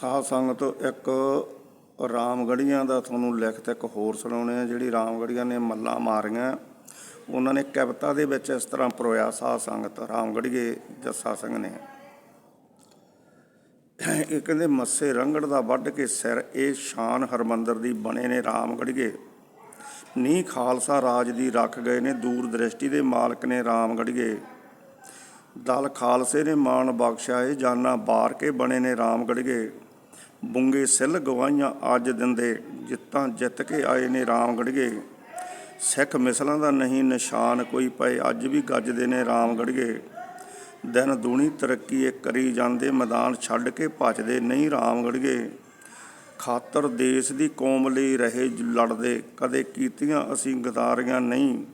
ਸਾਧ ਸੰਗਤ ਇੱਕ ਰਾਮਗੜੀਆਂ ਦਾ ਤੁਹਾਨੂੰ ਲਿਖਤ ਇੱਕ ਹੋਰ ਸੁਣਾਉਣੇ ਆ ਜਿਹੜੀ ਰਾਮਗੜੀਆਂ ਨੇ ਮੱਲਾਂ ਮਾਰੀਆਂ। ਉਹਨਾਂ ਨੇ ਕਵਿਤਾ ਦੇ ਵਿੱਚ ਇਸ ਤਰ੍ਹਾਂ ਪਰੋਇਆ, ਸਾਧ ਸੰਗਤ ਰਾਮਗੜੀਏ ਜੱਸਾ ਸਿੰਘ ਨੇ। ਇਹ ਕਹਿੰਦੇ, ਮੱਸੇ ਰੰਗੜ ਦਾ ਵੱਢ ਕੇ ਸਿਰ, ਇਹ ਸ਼ਾਨ ਹਰਮੰਦਰ ਦੀ ਬਣੇ ਨੇ ਰਾਮਗੜੀਏ। ਨੀ ਖਾਲਸਾ ਰਾਜ ਦੀ ਰੱਖ ਗਏ ਨੇ, ਦੂਰ ਦ੍ਰਿਸ਼ਟੀ ਦੇ ਮਾਲਕ ਨੇ ਰਾਮਗੜੀਏ। ਦਲ ਖਾਲਸੇ ਨੇ ਮਾਣ ਬਖਸ਼ਿਆ ਏ ਜਾਨਾ ਬਾਰ ਕੇ ਬਣੇ ਨੇ ਰਾਮਗੜੀਏ। ਬੁੰਗੇ ਸਿੱਲ ਗਵਾਈਆਂ ਅੱਜ ਦਿੰਦੇ ਜਿੱਤਾਂ ਜਿੱਤ ਕੇ ਆਏ ਨੇ ਰਾਮਗੜੀਏ ਸਿੱਖ ਮਿਸਲਾਂ ਦਾ ਨਹੀਂ ਨਿਸ਼ਾਨ ਕੋਈ ਪਏ, ਅੱਜ ਵੀ ਗੱਜਦੇ ਨੇ ਰਾਮਗੜੀਏ ਦਿਨ ਦੂਣੀ ਤਰੱਕੀ ਇਹ ਕਰੀ ਜਾਂਦੇ, ਮੈਦਾਨ ਛੱਡ ਕੇ ਭੱਜਦੇ ਨਹੀਂ ਰਾਮਗੜੀਏ ਖਾਤਰ ਦੇਸ਼ ਦੀ ਕੌਮ ਲਈ ਰਹੇ ਲੜਦੇ, ਕਦੇ ਕੀਤੀਆਂ ਅਸੀਂ ਗਦਾਰੀਆਂ ਨਹੀਂ।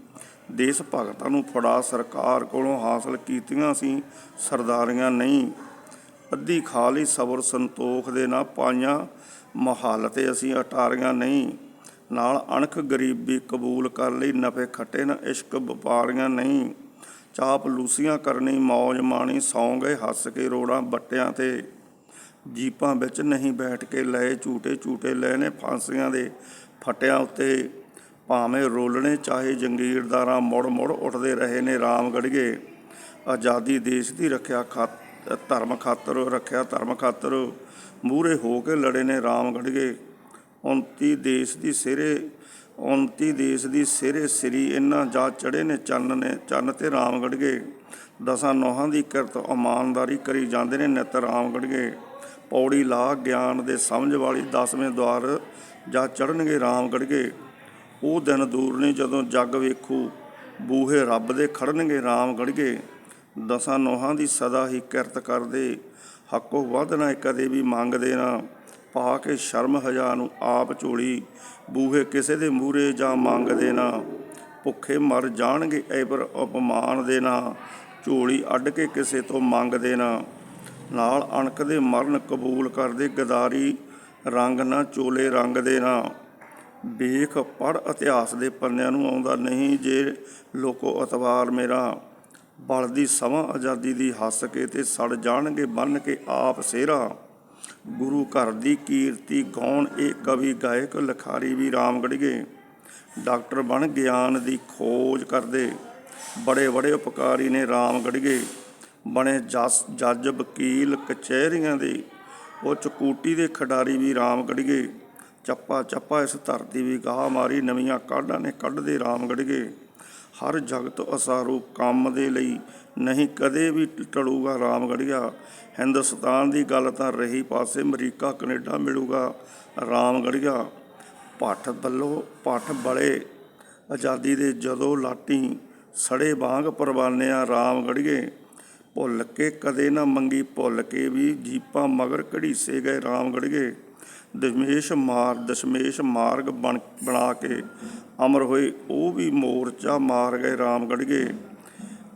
ਦੇਸ਼ ਭਗਤਾਂ ਨੂੰ ਫੜਾ ਸਰਕਾਰ ਕੋਲੋਂ ਹਾਸਲ ਕੀਤੀਆਂ ਅਸੀਂ ਸਰਦਾਰੀਆਂ ਨਹੀਂ। ਅੱਧੀ ਖਾ ਲਈ ਸਬਰ ਸੰਤੋਖ ਦੇ ਨਾ ਪਾਈਆਂ ਮਹਾਲਤੇ ਅਸੀਂ ਅਟਾਰੀਆਂ ਨਹੀਂ। ਨਾਲ ਅਣਖ ਗਰੀਬੀ ਕਬੂਲ ਕਰ ਲਈ, ਨਫੇ ਖੱਟੇ ਨਾ ਇਸ਼ਕ ਵਪਾਰੀਆਂ ਨਹੀਂ। ਚਾਪ ਲੂਸੀਆਂ ਕਰਨੀ, ਮੌਜ ਮਾਣੀ ਸੌਂ ਗਏ ਹੱਸ ਕੇ ਰੋੜਾਂ ਬੱਟਿਆਂ ਤੇ। ਜੀਪਾਂ ਵਿੱਚ ਨਹੀਂ ਬੈਠ ਕੇ ਲਏ ਝੂਟੇ ਝੂਟੇ ਲਏ ਨੇ ਫਾਂਸੀਆਂ ਦੇ ਫਟਿਆਂ ਉੱਤੇ। ਭਾਵੇਂ ਰੋਲਣੇ ਚਾਹੇ ਜੰਗੀਰਦਾਰਾਂ ਮੁੜ ਮੁੜ ਉੱਠਦੇ ਰਹੇ ਨੇ ਰਾਮਗੜੀਏ ਆਜ਼ਾਦੀ ਦੇਸ਼ ਦੀ ਰੱਖਿਆ ਖਾਤ ਧਰਮ ਖਾਤਰ, ਰੱਖਿਆ ਧਰਮ ਖਾਤਰ, ਮੂਹਰੇ ਹੋ ਕੇ ਲੜੇ ਨੇ, ਰਾਮ ਰਾਮਗੜੀਏ 29 ਦੇਸ਼ ਦੀ ਸਿਰੇ 29 ਦੇਸ਼ ਦੀ ਸਿਰੇ ਸ੍ਰੀ ਇਹਨਾਂ ਜਾ ਚੜੇ ਨੇ ਚੰਨ ਨੇ, ਚੰਨ ਤੇ ਰਾਮਗੜੀਏ ਦਸਾਂ ਨੋਹਾਂ ਦੀ ਕਿਰਤ ਇਮਾਨਦਾਰੀ ਕਰੀ ਜਾਂਦੇ ਨੇ, ਨਿਤ ਰਾਮਗੜੀਏ ਪੌੜੀ ਲਾ ਗਿਆਨ ਦੇ ਸਮਝ ਵਾਲੀ ਦਸਵੇਂ ਦਵਾਰ ਜਾ ਚੜਨਗੇ ਰਾਮਗੜੀਏ ਉਹ ਦਿਨ ਦੂਰ ਨਹੀਂ ਜਦੋਂ ਜੱਗ ਵੇਖੂ, ਬੂਹੇ ਰੱਬ ਦੇ ਖੜਨਗੇ ਰਾਮ ਰਾਮਗੜੀਏ ਦਸਾਂ ਨੋਹਾਂ ਦੀ ਸਦਾ ਹੀ ਕਿਰਤ ਕਰਦੇ, ਹੱਕੋ ਵੱਧ ਨਾ ਕਦੇ ਵੀ ਮੰਗਦੇ ਨਾ। ਪਾ ਕੇ ਸ਼ਰਮ ਹਜਾ ਨੂੰ ਆਪ ਝੋਲੀ, ਬੂਹੇ ਕਿਸੇ ਦੇ ਮੂਰੇ ਜਾਂ ਮੰਗਦੇ ਨਾ। ਭੁੱਖੇ ਮਰ ਜਾਣਗੇ ਐਬਰ ਅਪਮਾਨ ਦੇ ਨਾ। ਝੋਲੀ ਅੱਡ ਕੇ ਕਿਸੇ ਤੋਂ ਮੰਗਦੇ ਨਾ। ਨਾਲ ਅਣਕ ਦੇ ਮਰਨ ਕਬੂਲ ਕਰਦੇ ਗਦਾਰੀ, ਰੰਗ ਨਾ ਚੋਲੇ ਰੰਗ ਦੇ ਨਾ। ਵੇਖ ਪੜ ਇਤਿਹਾਸ ਦੇ ਪੰਨਿਆਂ ਨੂੰ ਆਉਂਦਾ ਨਹੀਂ ਜੇ ਲੋਕੋ ਅਤਵਾਰ ਮੇਰਾ। ਬਲਦੀ ਸਮਾਂ ਆਜ਼ਾਦੀ ਦੀ ਹੱਸ ਕੇ ਤੇ ਸੜ ਜਾਣਗੇ, ਬੰਨ ਕੇ ਆਪ ਸੇਰਾ ਗੁਰੂ ਘਰ ਦੀ ਕੀਰਤੀ ਗਾਉਣ, ਇਹ ਕਵੀ ਗਾਇਕ ਲਖਾਰੀ ਵੀ ਰਾਮਗੜੀਏ ਡਾਕਟਰ ਬਣ ਗਿਆਨ ਦੀ ਖੋਜ ਕਰਦੇ, ਬੜੇ ਬੜੇ ਉਪਕਾਰੀ ਨੇ ਰਾਮਗੜੀਏ ਬਣੇ ਜਸ, ਜੱਜ ਵਕੀਲ ਕਚਹਿਰੀਆਂ ਦੇ, ਉਹ ਚਕੂਟੀ ਦੇ ਖਿਡਾਰੀ ਵੀ ਰਾਮਗੜੀਏ ਚੱਪਾ ਚੱਪਾ ਇਸ ਧਰਤੀ ਵੀ ਗਾਹ ਮਾਰੀ, ਨਵੀਆਂ ਕਾਢਾਂ ਨੇ ਕੱਢਦੇ ਰਾਮਗੜੀਏ ਹਰ ਜਗਤ ਅਸਾਰੂ ਕੰਮ ਦੇ ਲਈ ਨਹੀਂ, ਕਦੇ ਵੀ ਟਲੂਗਾ ਰਾਮਗੜੀਆ ਹਿੰਦੁਸਤਾਨ ਦੀ ਗੱਲ ਤਾਂ ਰਹੀ ਪਾਸੇ, ਅਮਰੀਕਾ, ਕੈਨੇਡਾ ਮਿਲੂਗਾ ਰਾਮਗੜੀਆ ਭੱਠ ਬੱਲੋ, ਭੱਠ ਬਲੇ, ਆਜ਼ਾਦੀ ਦੇ ਜਦੋਂ ਲਾਟੀ ਸੜੇ ਬਾਗ ਪਰਵਾਨਿਆ ਰਾਮਗੜੀਏ ਭੁੱਲ ਕੇ ਕਦੇ ਨਾ ਮੰਗੀ, ਭੁੱਲ ਕੇ ਵੀ ਜੀਪਾਂ ਮਗਰ ਘੜੀਸੇ ਗਏ ਰਾਮਗੜੀਏ ਦਸ਼ਮੇਸ਼ ਮਾਰ, ਦਸ਼ਮੇਸ਼ ਮਾਰਗ ਬਣ, ਬਣਾ ਕੇ ਅਮਰ ਹੋਏ, ਉਹ ਵੀ ਮੋਰਚਾ ਮਾਰ ਗਏ ਰਾਮਗੜੀਏ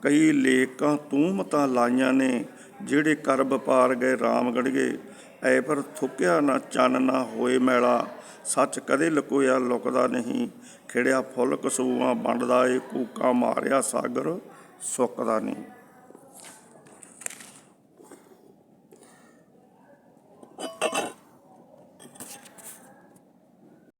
ਕਈ ਲੇਕਾਂ ਤੂਮਤਾਂ ਲਾਈਆਂ ਨੇ, ਜਿਹੜੇ ਕਰ ਵਪਾਰ ਗਏ ਰਾਮਗੜੀਏ ਐ ਪਰ ਥੁੱਕਿਆ ਨਾ ਚੰਨ ਨਾ ਹੋਏ ਮੈਲਾ, ਸੱਚ ਕਦੇ ਲੁਕੋਇਆ ਲੁਕਦਾ ਨਹੀਂ। ਖਿੜਿਆ ਫੁੱਲ ਕਸੂਆਂ, ਵੰਡਦਾ ਏ ਕੂਕਾ, ਮਾਰਿਆ ਸਾਗਰ ਸੁੱਕਦਾ ਨਹੀਂ।